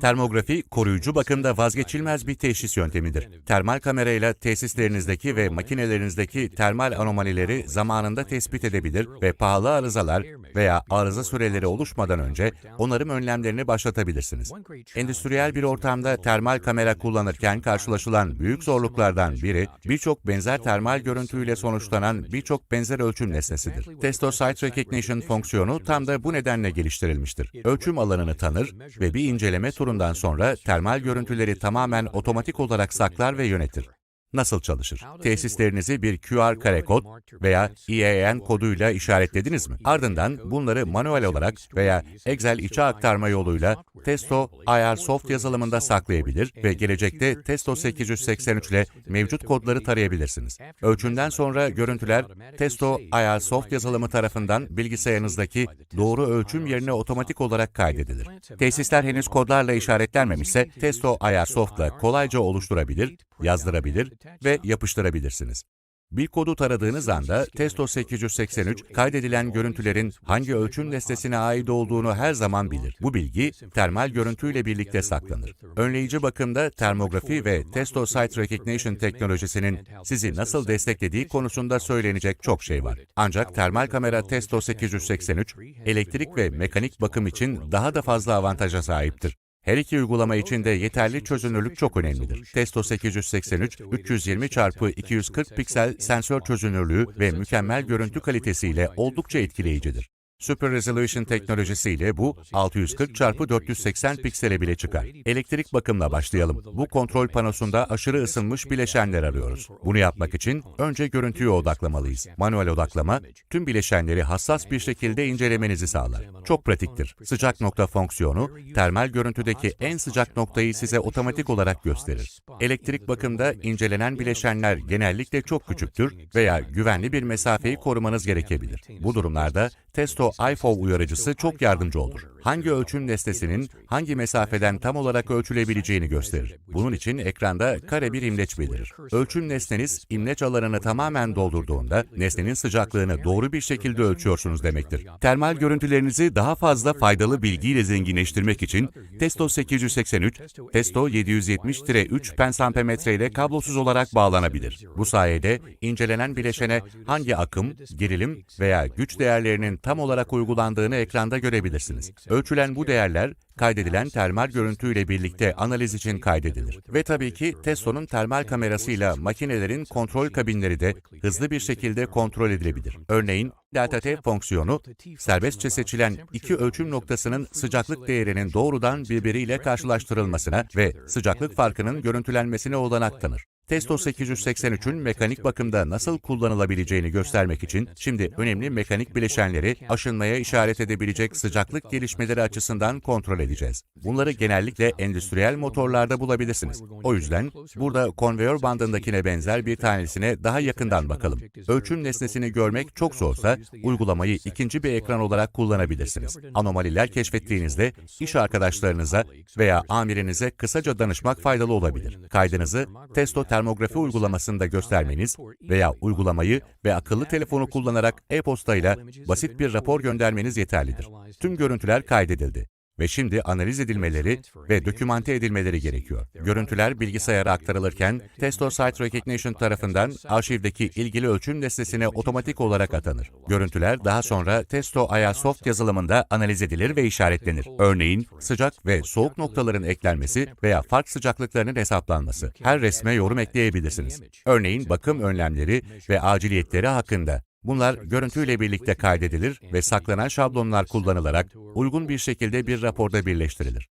Termografi, koruyucu bakımda vazgeçilmez bir teşhis yöntemidir. Termal kamerayla tesislerinizdeki ve makinelerinizdeki termal anomalileri zamanında tespit edebilir ve pahalı arızalar veya arıza süreleri oluşmadan önce onarım önlemlerini başlatabilirsiniz. Endüstriyel bir ortamda termal kamera kullanırken karşılaşılan büyük zorluklardan biri, birçok benzer termal görüntüyle sonuçlanan birçok benzer ölçüm nesnesidir. Testo Site Recognition fonksiyonu tam da bu nedenle geliştirilmiştir. Ölçüm alanını tanır ve bir inceleme turundan sonra termal görüntüleri tamamen otomatik olarak saklar ve yönetir. Nasıl çalışır? Tesislerinizi bir QR kare kod veya IAN koduyla işaretlediniz mi? Ardından bunları manuel olarak veya Excel içe aktarma yoluyla Testo IR Soft yazılımında saklayabilir ve gelecekte Testo 883 ile mevcut kodları tarayabilirsiniz. Ölçümden sonra görüntüler Testo IR Soft yazılımı tarafından bilgisayarınızdaki doğru ölçüm yerine otomatik olarak kaydedilir. Tesisler henüz kodlarla işaretlenmemişse Testo IR Soft'la kolayca oluşturabilir, yazdırabilir ve yapıştırabilirsiniz. Bir kodu taradığınız anda Testo 883 kaydedilen görüntülerin hangi ölçüm nesnesine ait olduğunu her zaman bilir. Bu bilgi termal görüntüyle birlikte saklanır. Önleyici bakımda termografi ve Testo Site Recognition teknolojisinin sizi nasıl desteklediği konusunda söylenecek çok şey var. Ancak termal kamera Testo 883 elektrik ve mekanik bakım için daha da fazla avantaja sahiptir. Her iki uygulama için de yeterli çözünürlük çok önemlidir. Testo 883, 320 x 240 piksel sensör çözünürlüğü ve mükemmel görüntü kalitesiyle oldukça etkileyicidir. Super Resolution teknolojisiyle bu 640 x 480 piksele bile çıkar. Elektrik bakımla başlayalım. Bu kontrol panosunda aşırı ısınmış bileşenler arıyoruz. Bunu yapmak için önce görüntüye odaklamalıyız. Manuel odaklama, tüm bileşenleri hassas bir şekilde incelemenizi sağlar. Çok pratiktir. Sıcak nokta fonksiyonu, termal görüntüdeki en sıcak noktayı size otomatik olarak gösterir. Elektrik bakımda incelenen bileşenler genellikle çok küçüktür veya güvenli bir mesafeyi korumanız gerekebilir. Bu durumlarda Testo iPhone uyarıcısı çok yardımcı olur. Hangi ölçüm nesnesinin hangi mesafeden tam olarak ölçülebileceğini gösterir. Bunun için ekranda kare bir imleç belirir. Ölçüm nesneniz imleç alanını tamamen doldurduğunda nesnenin sıcaklığını doğru bir şekilde ölçüyorsunuz demektir. Termal görüntülerinizi daha fazla faydalı bilgiyle zenginleştirmek için Testo 883, Testo 770-3 pensampemetre ile kablosuz olarak bağlanabilir. Bu sayede incelenen bileşene hangi akım, gerilim veya güç değerlerinin tam olarak uygulandığını ekranda görebilirsiniz. Ölçülen bu değerler, kaydedilen termal görüntüyle birlikte analiz için kaydedilir. Ve tabii ki Testo'nun termal kamerasıyla makinelerin kontrol kabinleri de hızlı bir şekilde kontrol edilebilir. Örneğin, Delta T fonksiyonu, serbestçe seçilen iki ölçüm noktasının sıcaklık değerinin doğrudan birbiriyle karşılaştırılmasına ve sıcaklık farkının görüntülenmesine olanak tanır. Testo 883'ün mekanik bakımda nasıl kullanılabileceğini göstermek için şimdi önemli mekanik bileşenleri aşınmaya işaret edebilecek sıcaklık gelişmeleri açısından kontrol edeceğiz. Bunları genellikle endüstriyel motorlarda bulabilirsiniz. O yüzden burada konveyör bandındakine benzer bir tanesine daha yakından bakalım. Ölçüm nesnesini görmek çok zorsa uygulamayı ikinci bir ekran olarak kullanabilirsiniz. Anomaliler keşfettiğinizde iş arkadaşlarınıza veya amirinize kısaca danışmak faydalı olabilir. Kaydınızı Testo termografi uygulamasında göstermeniz veya uygulamayı ve akıllı telefonu kullanarak e-posta ile basit bir rapor göndermeniz yeterlidir. Tüm görüntüler kaydedildi ve şimdi analiz edilmeleri ve dokümante edilmeleri gerekiyor. Görüntüler bilgisayara aktarılırken Testo Site Recognition tarafından arşivdeki ilgili ölçüm nesnesine otomatik olarak atanır. Görüntüler daha sonra Testo Aya Soft yazılımında analiz edilir ve işaretlenir. Örneğin sıcak ve soğuk noktaların eklenmesi veya fark sıcaklıklarının hesaplanması. Her resme yorum ekleyebilirsiniz. Örneğin bakım önlemleri ve aciliyetleri hakkında. Bunlar görüntüyle birlikte kaydedilir ve saklanan şablonlar kullanılarak uygun bir şekilde bir raporda birleştirilir.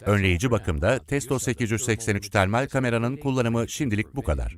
Önleyici bakımda Testo 883 termal kameranın kullanımı şimdilik bu kadar.